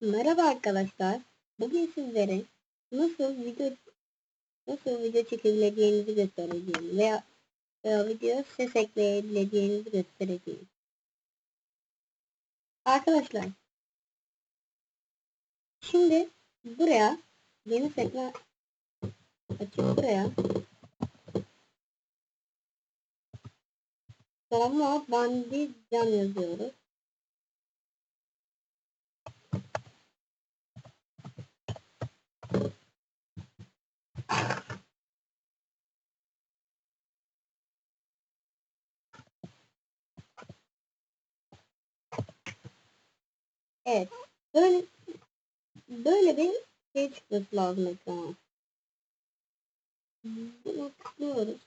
Merhaba arkadaşlar. Bugün sizlere nasıl video nasıl video çekebileceğinizi göstereceğim veya, veya video ses ekleyebileceğinizi göstereceğim. Arkadaşlar şimdi buraya yeni sekme açıp buraya Drama Bandi Can yazıyoruz. Evet. Böyle böyle bir şey çıkması lazım ekrana. Bunu tıklıyoruz.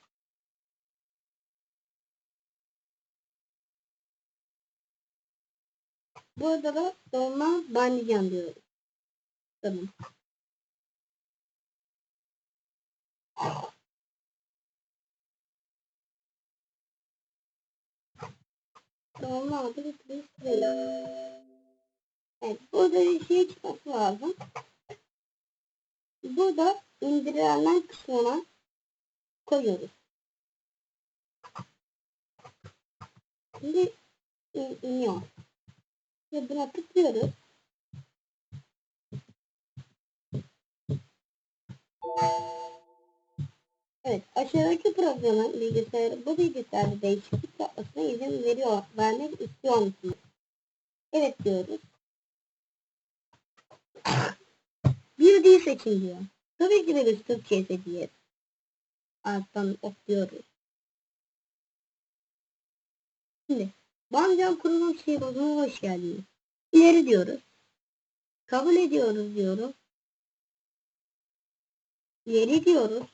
Burada da dolma banlayacağım diyoruz. Tamam. Dolma adı bir Evet, burada bir şey çıkması lazım. Burada indirilen kısmına koyuyoruz. Şimdi in iniyor. Ve buna tıklıyoruz. Evet, aşağıdaki programın bilgisayarı bu bilgisayarda değişiklik yapmasına izin veriyor, vermek istiyor musunuz? Evet diyoruz. Bir dil seçin diyor. Tabii ki de biz Türkçe seçeceğiz. Alttan okluyoruz. Şimdi Bancan kurulum şekline hoş geldiniz. İleri diyoruz. Kabul ediyoruz diyoruz. İleri diyoruz.